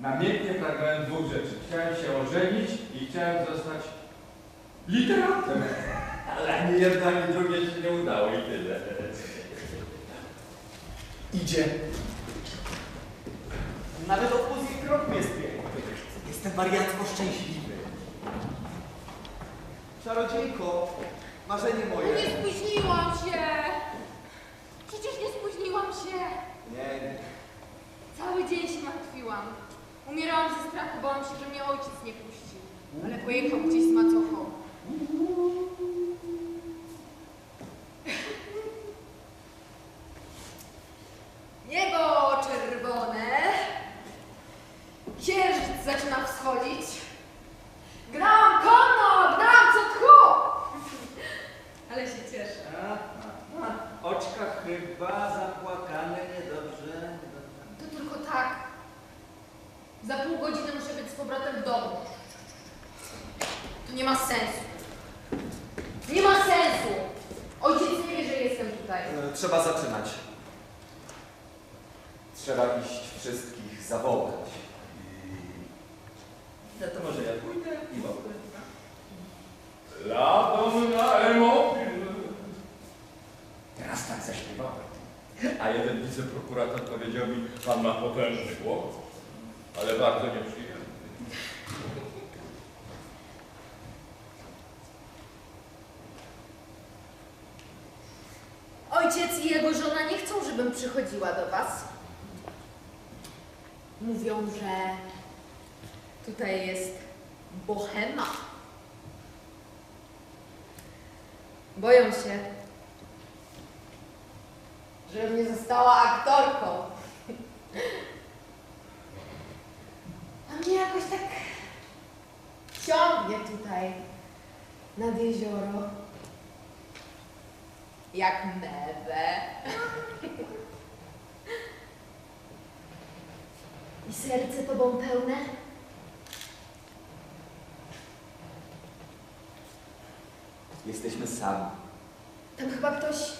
Namiętnie pragnąłem dwóch rzeczy. Chciałem się ożenić i chciałem zostać literatem. Ale ani jedno, ani drugie się nie udało i tyle. Idzie. Nawet o później krok nie zbiegł. Jestem wariatko szczęśliwy. Czarodziejko, marzenie moje. nie spóźniłam się! Przecież nie spóźniłam się! Nie. Cały dzień się martwiłam. Umierałam ze strachu, bałam się, że mnie ojciec nie puści. Ale pojechał gdzieś z macochą. Niebo czerwone. Księżyc zaczyna wschodzić. Gram konno, gram co tchu! Ale się cieszę. A, a, a. Oczka chyba zapłakane niedobrze. To tylko tak. Za pół godziny muszę być z powrotem w domu. To nie ma sensu. Nie ma sensu! Ojciec nie wie, że jestem tutaj. E, Trzeba zaczynać. Trzeba iść wszystkich zawołać. No to może ja pójdę i mogę. La donna Emopil. Teraz tak zaśpiewałem. A jeden wiceprokurator powiedział mi, pan ma potężny głos, ale bardzo nieprzyjemny. Ojciec i jego żona nie chcą, żebym przychodziła do was. Mówią, że tutaj jest bohema. Boją się, żebym nie została aktorką. Mnie jakoś tak ciągnie tutaj nad jezioro. Jak mewę. I serce tobą pełne? Jesteśmy sami. Tam chyba ktoś...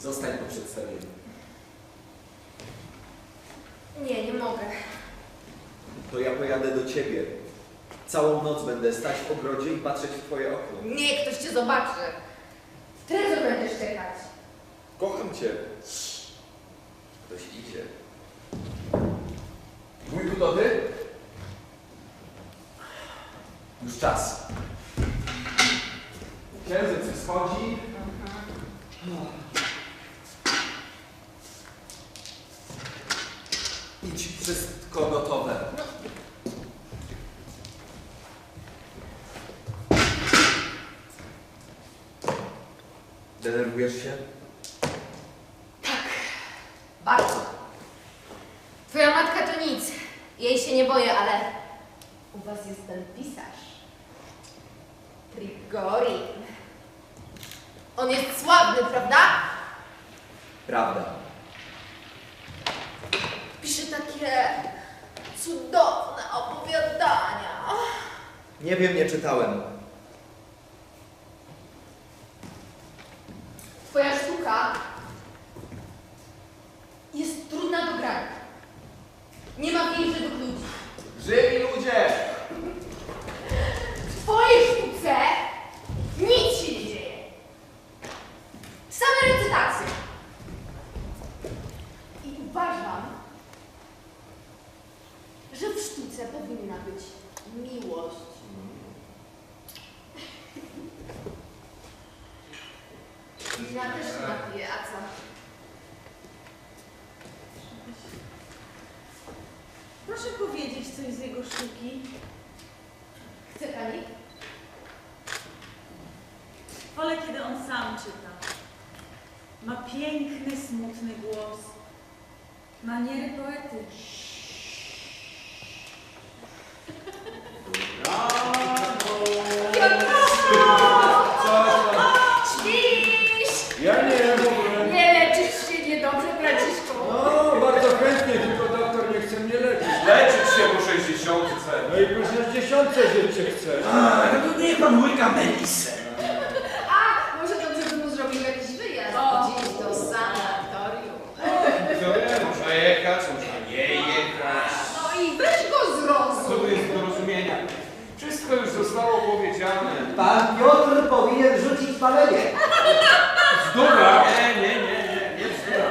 Zostań po przedstawieniu. Nie, nie mogę. To ja pojadę do ciebie. Całą noc będę stać w ogrodzie i patrzeć w twoje okno. Nie, ktoś cię zobaczy. Trezor będziesz czekać. Kocham cię. Ktoś idzie. Wujku, to ty? Już czas. Księżyc wschodzi. Idź, wszystko gotowe. Denerwujesz się? Bardzo. Twoja matka to nic. Jej się nie boję, ale u was jest ten pisarz. Trigorin. On jest sławny, prawda? Prawda. Pisze takie cudowne opowiadania. Nie wiem, nie czytałem. Jest trudna do grania. Nie ma w jej żywych ludzi. Żywi ludzie! W twojej sztuce nic się nie dzieje. Same recytacje. I uważam, że w sztuce powinna być miłość. Ja też nie napiję, a co? Proszę powiedzieć coś z jego sztuki. Chce pani? Wolę, kiedy on sam czyta. Ma piękny, smutny głos. Maniery poety. Śpisz! Ja nie wiem w ogóle. Nie leczysz się niedobrze, braciszku. No, bardzo chętnie, tylko doktor nie chce mnie leczyć. Leczyć się po 60. No i po 60 życie chce. No to niech pan łyka melisę. A, może dobrze by mu zrobił jakiś wyjazd. O. Gdzieś do sanatorium. Co można jechać, można nie jechać. No i weź go Co zrozum. tu jest do rozumienia? Wszystko już zostało powiedziane. Pan Piotr powinien rzucić palenie. Bzdura! Nie, nie, nie, nie, nie bzdura.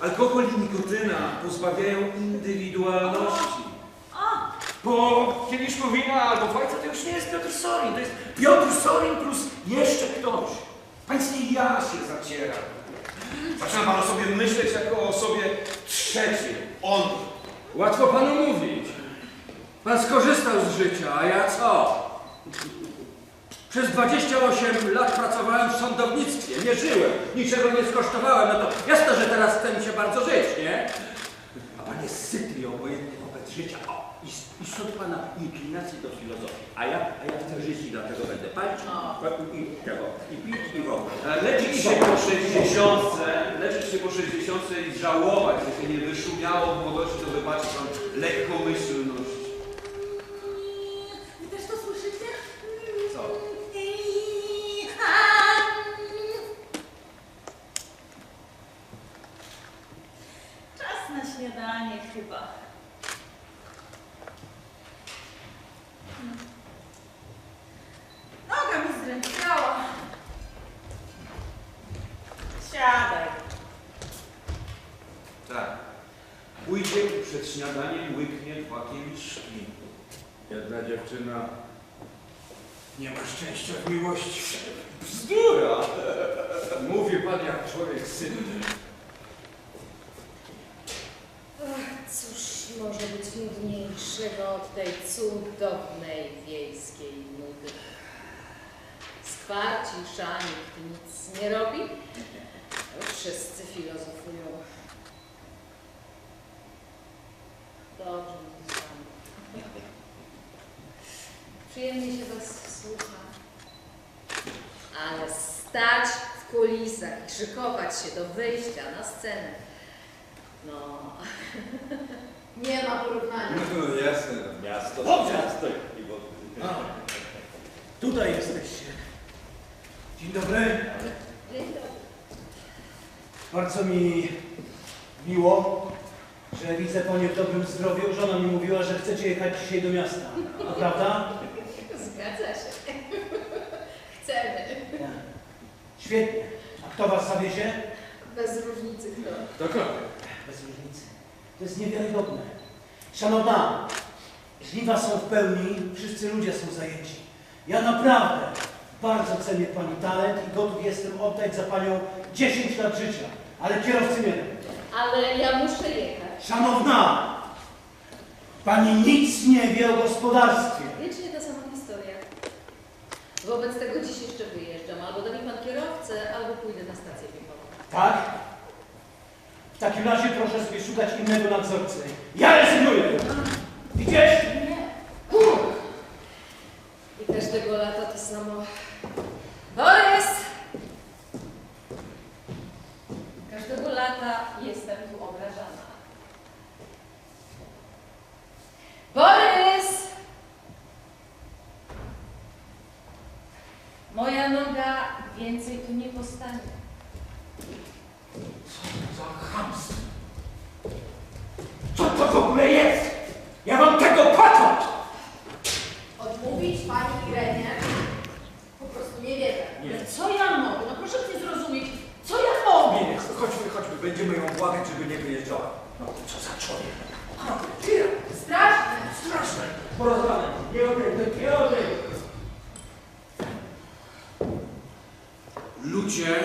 Alkohol i nikotyna pozbawiają indywidualności. Po kieliszku wina albo fajce to już nie jest Piotr Sorin, to jest Piotr Sorin plus jeszcze ktoś. Pańskie ja się zaciera. Zaczyna pan o sobie myśleć jako o osobie trzeciej. On. Łatwo panu mówić. Pan skorzystał z życia, a ja co? Przez 28 lat pracowałem w sądownictwie, nie żyłem, niczego nie skosztowałem, no to jasne, że teraz chce się bardzo żyć, nie? A pan jest syty i obojętny wobec życia. I, i stąd pana inklinacji do filozofii. A ja, a ja chcę żyć i dlatego będę palić i, i, tego, i pić i w ogóle. Leczyć się po 60, leczyć się po 60 i żałować, że się nie wyszumiało w młodości, to wybaczy pan lekkomyślność. Wy też to słyszycie? Co? Czas na śniadanie chyba. Pójdzie i przed śniadaniem łyknie dwa kieliszki. Jedna dziewczyna nie ma szczęścia w miłości. Bzdura! Mówi pan jak człowiek syn. Cóż może być nudniejszego od tej cudownej wiejskiej nudy? Skwarci, szanik, nic nie robi? Wszyscy filozofują. Dobrze. Przyjemnie się was słucha. Ale stać w kulisach i szykować się do wyjścia na scenę. No, Nie ma porównania. No jasne, miasto. Dobrze. Miasto i wody. Tutaj jesteście. Dzień dobry. dzień dobry. Bardzo mi miło, że widzę panie w dobrym zdrowiu. Żona mi mówiła, że chcecie jechać dzisiaj do miasta. A prawda? Zgadza się. Chcemy. Świetnie. A kto was zawiezie? Bez różnicy kto. Dokładnie. Bez różnicy. To jest niewiarygodne. Szanowna, żniwa są w pełni, wszyscy ludzie są zajęci. Ja naprawdę bardzo cenię pani talent i gotów jestem oddać za panią 10 lat życia. Ale kierowcy nie. Ale ja muszę jechać. Szanowna, pani nic nie wie o gospodarstwie. Wiecznie ta sama historia. Wobec tego dziś jeszcze wyjeżdżam. Albo da mi pan kierowcę, albo pójdę na stację piechową. Tak? W takim razie proszę sobie szukać innego nadzorcy. Ja rezygnuję! Idziesz? I każdego lata to samo. Borys! Każdego lata jestem tu obrażana. Borys! Moja noga więcej tu nie postanie. Za chamstwo. Co to w ogóle jest? Ja mam tego patrzeć! Odmówić pani Irenie? Po prostu nie wierzę. Nie. Co ja mogę? No proszę mnie zrozumieć. Co ja mogę? Nie, nie, chodźmy, chodźmy, będziemy ją błagać, żeby nie wyjeżdżała. No co za człowiek? Straszne. Straszne. Porozmawiam. Nie odejdę, nie odejdę. Ludzie